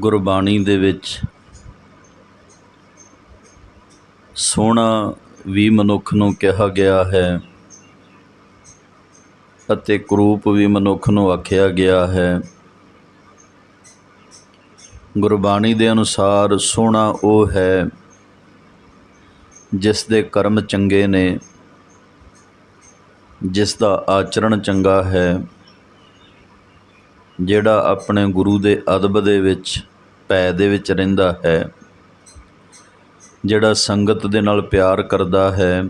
ਗੁਰਬਾਣੀ ਦੇ ਵਿੱਚ ਸੋਹਣਾ ਵੀ ਮਨੁੱਖ ਨੂੰ ਕਿਹਾ ਗਿਆ ਹੈ ਅਤੇ ਕਰੂਪ ਵੀ ਮਨੁੱਖ ਨੂੰ ਆਖਿਆ ਗਿਆ ਹੈ। ਗੁਰਬਾਣੀ ਦੇ ਅਨੁਸਾਰ ਸੋਹਣਾ ਉਹ ਹੈ ਜਿਸ ਦੇ ਕਰਮ ਚੰਗੇ ਨੇ, ਜਿਸ ਦਾ ਆਚਰਣ ਚੰਗਾ ਹੈ। ਜਿਹੜਾ ਆਪਣੇ ਗੁਰੂ ਦੇ ਅਦਬ ਦੇ ਵਿੱਚ, ਪੈ ਦੇ ਵਿੱਚ ਰਹਿੰਦਾ ਹੈ, ਜਿਹੜਾ ਸੰਗਤ ਦੇ ਨਾਲ ਪਿਆਰ ਕਰਦਾ ਹੈ,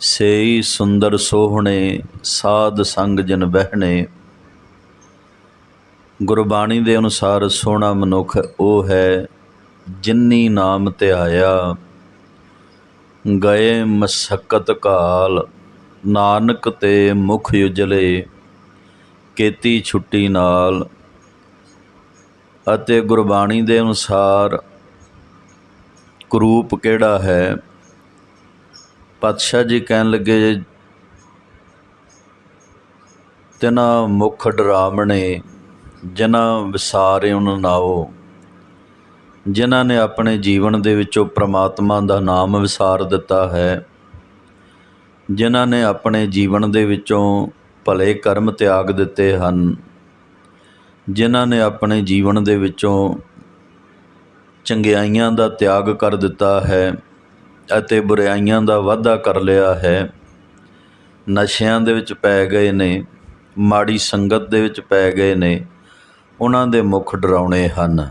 ਸੇਈ ਸੁੰਦਰ ਸੋਹਣੇ ਸਾਧ ਸੰਗ ਜਨ ਬਹਿਣੇ। ਗੁਰਬਾਣੀ ਦੇ ਅਨੁਸਾਰ ਸੋਹਣਾ ਮਨੁੱਖ ਉਹ ਹੈ ਜਿਨੀ ਨਾਮ ਧਿਆਇਆ ਗਏ ਮਸਕਤ ਕਾਲ, ਨਾਨਕ ਤੇ ਮੁਖ ਉਜਲੇ। ਕੀਤੀ ਛੁੱਟੀ ਨਾਲ ਅਤੇ ਗੁਰਬਾਣੀ ਦੇ ਅਨੁਸਾਰ ਕਰੂਪ ਕਿਹੜਾ ਹੈ? ਪਾਤਸ਼ਾਹ ਜੀ ਕਹਿਣ ਲੱਗੇ, ਤਿਨਾ ਮੁਖ ਡਰਾਮਣੇ ਜਿਨ੍ਹਾਂ ਵਿਸਾਰੇ ਉਹਨਾਂ ਨਾਓ, ਜਿਨ੍ਹਾਂ ਨੇ ਆਪਣੇ ਜੀਵਨ ਦੇ ਵਿੱਚੋਂ ਪ੍ਰਮਾਤਮਾ ਦਾ ਨਾਮ ਵਿਸਾਰ ਦਿੱਤਾ ਹੈ, ਜਿਨ੍ਹਾਂ ਨੇ ਆਪਣੇ ਜੀਵਨ ਦੇ ਵਿੱਚੋਂ ਭਲੇ ਕਰਮ ਤਿਆਗ ਦਿੱਤੇ ਹਨ, ਜਿਨ੍ਹਾਂ ਨੇ ਆਪਣੇ ਜੀਵਨ ਦੇ ਵਿੱਚੋਂ ਚੰਗਿਆਈਆਂ ਦਾ ਤਿਆਗ ਕਰ ਦਿੱਤਾ ਹੈ ਅਤੇ ਬੁਰਾਈਆਂ ਦਾ ਵਾਧਾ ਕਰ ਲਿਆ ਹੈ। ਨਸ਼ਿਆਂ ਦੇ ਵਿੱਚ ਪੈ ਗਏ ਨੇ, ਮਾੜੀ ਸੰਗਤ ਦੇ ਵਿੱਚ ਪੈ ਗਏ ਨੇ, ਉਹਨਾਂ ਦੇ ਮੁਖ ਡਰਾਉਣੇ ਹਨ।